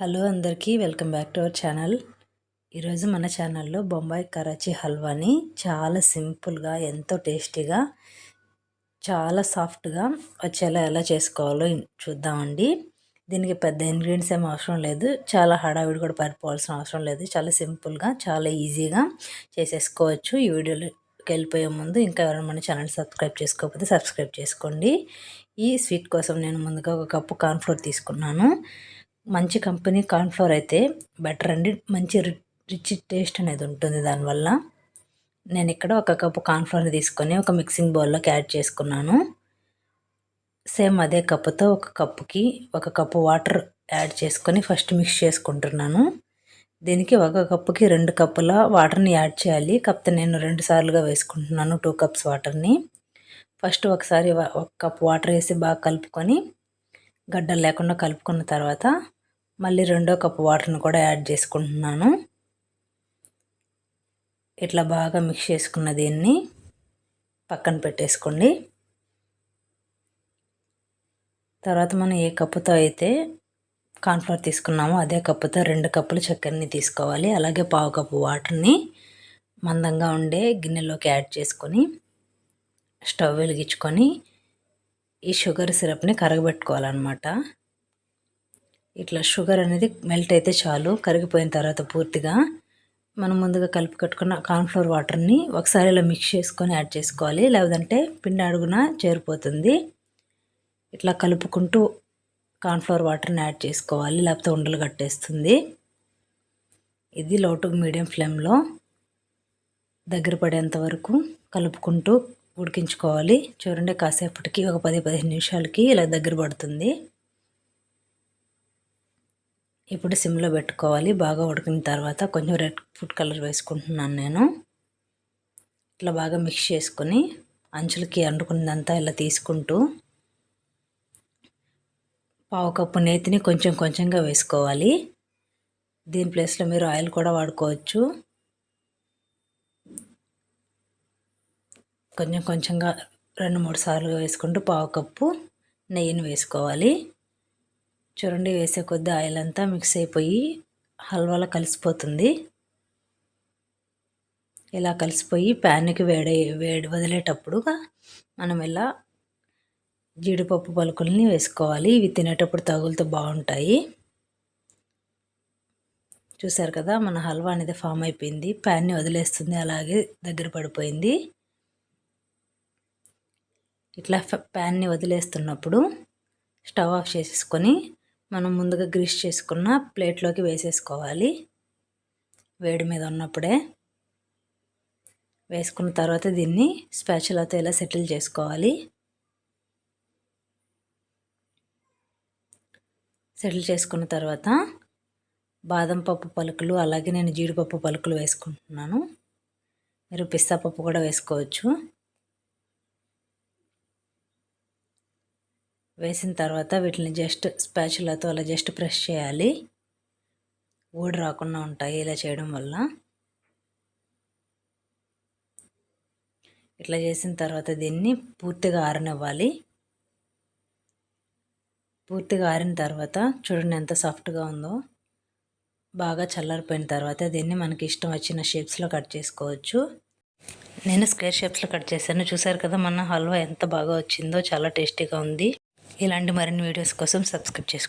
Hello అందరికీ welcome back to our channel. ఈరోజు మన ఛానల్లో బొంబాయి కరాచీ హల్వాని చాలా సింపుల్గా ఎంతో టేస్టీగా చాలా సాఫ్ట్గా వచ్చేలా ఎలా చేసుకోవాలో చూద్దామండి. దీనికి పెద్ద ఇంగ్రీడియంట్స్ ఏం అవసరం లేదు. చాలా హడావిడి కూడా పరిపోవాల్సిన అవసరం లేదు. చాలా సింపుల్గా చాలా ఈజీగా చేసేసుకోవచ్చు. ఈ వీడియోలోకి వెళ్ళిపోయే ముందు ఇంకా ఎవరైనా మన ఛానల్ సబ్స్క్రైబ్ చేసుకోకపోతే సబ్స్క్రైబ్ చేసుకోండి. ఈ స్వీట్ కోసం నేను ముందుగా ఒక కప్పు కార్న్ఫ్లోర్ తీసుకున్నాను. మంచి కంపెనీ కార్న్ఫ్లోర్ అయితే బెటర్ అండి. మంచి రిచ్ టేస్ట్ అనేది ఉంటుంది దానివల్ల. నేను ఇక్కడ ఒక కప్పు కార్న్ఫ్లోర్ తీసుకొని ఒక మిక్సింగ్ బౌల్లోకి యాడ్ చేసుకున్నాను. సేమ్ అదే కప్పుతో ఒక కప్పుకి ఒక కప్పు వాటర్ యాడ్ చేసుకొని ఫస్ట్ మిక్స్ చేసుకుంటున్నాను. దీనికి ఒక కప్పుకి రెండు కప్పుల వాటర్ని యాడ్ చేయాలి. కప్పు నేను రెండు సార్లుగా వేసుకుంటున్నాను టూ కప్స్ వాటర్ని. ఫస్ట్ ఒకసారి ఒక కప్ వాటర్ వేసి బాగా కలుపుకొని గడ్డలు లేకుండా కలుపుకున్న తర్వాత మళ్ళీ రెండో కప్పు వాటర్ని కూడా యాడ్ చేసుకుంటున్నాను. ఇట్లా బాగా మిక్స్ చేసుకున్న దీన్ని పక్కన పెట్టేసుకోండి. తర్వాత మనం ఏ కప్పుతో అయితే కార్న్ఫ్లవర్ తీసుకున్నామో అదే కప్పుతో రెండు కప్పులు చక్కెరని తీసుకోవాలి. అలాగే పావు కప్పు వాటర్ని మందంగా ఉండే గిన్నెలోకి యాడ్ చేసుకొని స్టవ్ వెలిగించుకొని ఈ షుగర్ సిరప్ని కరగబెట్టుకోవాలన్నమాట. ఇట్లా షుగర్ అనేది మెల్ట్ అయితే చాలు కరిగిపోయిన తర్వాత పూర్తిగా మనం ముందుగా కలిపి కట్టుకున్న కార్న్ఫ్లోర్ వాటర్ని ఒకసారి ఇలా మిక్స్ చేసుకొని యాడ్ చేసుకోవాలి. లేదంటే పిండి అడుగున చేరిపోతుంది. ఇట్లా కలుపుకుంటూ కార్న్ఫ్లోర్ వాటర్ని యాడ్ చేసుకోవాలి. లేకపోతే ఉండలు కట్టేస్తుంది. ఇది లో మీడియం ఫ్లేమ్లో దగ్గర పడేంత వరకు కలుపుకుంటూ ఉడికించుకోవాలి. చూడండి కాసేపటికి ఒక పది పదిహేను నిమిషాలకి ఇలా దగ్గర పడుతుంది. ఇప్పుడు సిమ్లో పెట్టుకోవాలి. బాగా ఉడికిన తర్వాత కొంచెం రెడ్ ఫుడ్ కలర్ వేసుకుంటున్నాను నేను. ఇట్లా బాగా మిక్స్ చేసుకొని అంచులకి అంటుకున్నదంతా ఇలా తీసుకుంటూ పావు కప్పు నేతిని కొంచెం కొంచెంగా వేసుకోవాలి. దీని ప్లేస్లో మీరు ఆయిల్ కూడా వాడుకోవచ్చు. కొంచెం కొంచెంగా రెండు మూడు సార్లు వేసుకుంటూ పావు కప్పు నెయ్యిని వేసుకోవాలి. చూడండి వేసే కొద్దీ ఆయిల్ అంతా మిక్స్ అయిపోయి హల్వాలో కలిసిపోతుంది. ఇలా కలిసిపోయి ప్యాన్కి వేడి వేడి వదిలేటప్పుడు మనం ఇలా జీడిపప్పు పలుకుల్ని వేసుకోవాలి. ఇవి తినేటప్పుడు తగులుతూ బాగుంటాయి. చూసారు కదా మన హల్వా అనేది ఫామ్ అయిపోయింది. ప్యాన్ని వదిలేస్తుంది అలాగే దగ్గర పడిపోయింది. ఇట్లా ప్యాన్ని వదిలేస్తున్నప్పుడు స్టవ్ ఆఫ్ చేసేసుకొని మనం ముందుగా గ్రీస్ చేసుకున్న ప్లేట్లోకి వేసేసుకోవాలి. వేడి మీద ఉన్నప్పుడే వేసుకున్న తర్వాత దీన్ని స్పాచులతో ఇలా సెటిల్ చేసుకోవాలి. సెటిల్ చేసుకున్న తర్వాత బాదం పప్పు పలుకులు అలాగే నేను జీడిపప్పు పలుకులు వేసుకుంటున్నాను. మీరు పిస్తా పప్పు కూడా వేసుకోవచ్చు. వేసిన తర్వాత వీటిని జస్ట్ స్పాచులతో అలా జస్ట్ ప్రెస్ చేయాలి. ఊడి రాకుండా ఉంటాయి ఇలా చేయడం వల్ల. ఇట్లా చేసిన తర్వాత దీన్ని పూర్తిగా ఆరనివ్వాలి. పూర్తిగా ఆరిన తర్వాత చూడండి ఎంత సాఫ్ట్గా ఉందో. బాగా చల్లారిపోయిన తర్వాత దీన్ని మనకి ఇష్టం వచ్చిన షేప్స్లో కట్ చేసుకోవచ్చు. నేను స్క్వేర్ షేప్స్లో కట్ చేశాను. చూసారు కదా మన హల్వా ఎంత బాగా వచ్చిందో చాలా టేస్టీగా ఉంది. ఇలాంటి మరిన్ని వీడియోస్ కోసం సబ్స్క్రైబ్ చేసుకోండి.